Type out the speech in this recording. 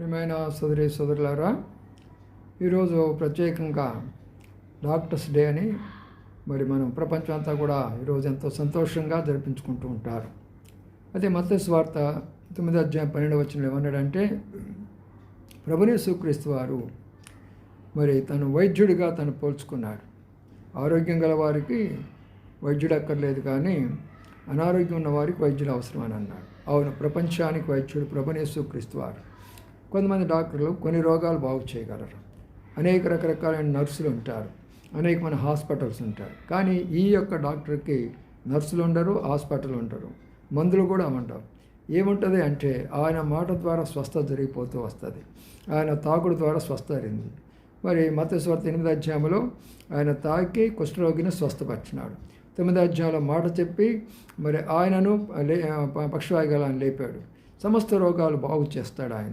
ప్రియమైన సోదరి సోదరులారా ఈరోజు ప్రత్యేకంగా డాక్టర్స్ డే అని మరి మనం ప్రపంచం అంతా కూడా ఈరోజు ఎంతో సంతోషంగా జరిపించుకుంటూ ఉంటారు. అయితే మత స్వార్థ తొమ్మిది అధ్యాయం పన్నెండు వచ్చిన ఏమన్నాడంటే ప్రభునేశ్వక్రీస్తు వారు మరి తను వైద్యుడిగా తను పోల్చుకున్నాడు ఆరోగ్యం గల వారికి వైద్యుడు అక్కర్లేదు కానీ అనారోగ్యం ఉన్న వారికి వైద్యుడు అవసరం అని అన్నాడు. అవును ప్రపంచానికి వైద్యుడు ప్రభునేశ్వక్రీస్తు వారు. కొంతమంది డాక్టర్లు కొన్ని రోగాలు బాగు చేయగలరు. అనేక రకరకాలైన నర్సులు ఉంటారు. అనేకమైన హాస్పిటల్స్ ఉంటారు. కానీ ఈ యొక్క డాక్టర్కి నర్సులు ఉండరు హాస్పిటల్ ఉండరు. మందులు కూడా ఉండవు. ఏముంటుంది అంటే ఆయన మాట ద్వారా స్వస్థత జరిగిపోతూ వస్తుంది. ఆయన తాకుడు ద్వారా స్వస్థ జరిగింది. మరి మతస్వార్థ ఎనిమిది అధ్యాయంలో ఆయన తాకి కుష్ఠరోగిని స్వస్థపరిచినాడు. తొమ్మిది అధ్యాయంలో మాట చెప్పి మరి ఆయనను లే పక్షవాయుగాలను లేపాడు. సమస్త రోగాలు బాగు చేస్తాడు ఆయన.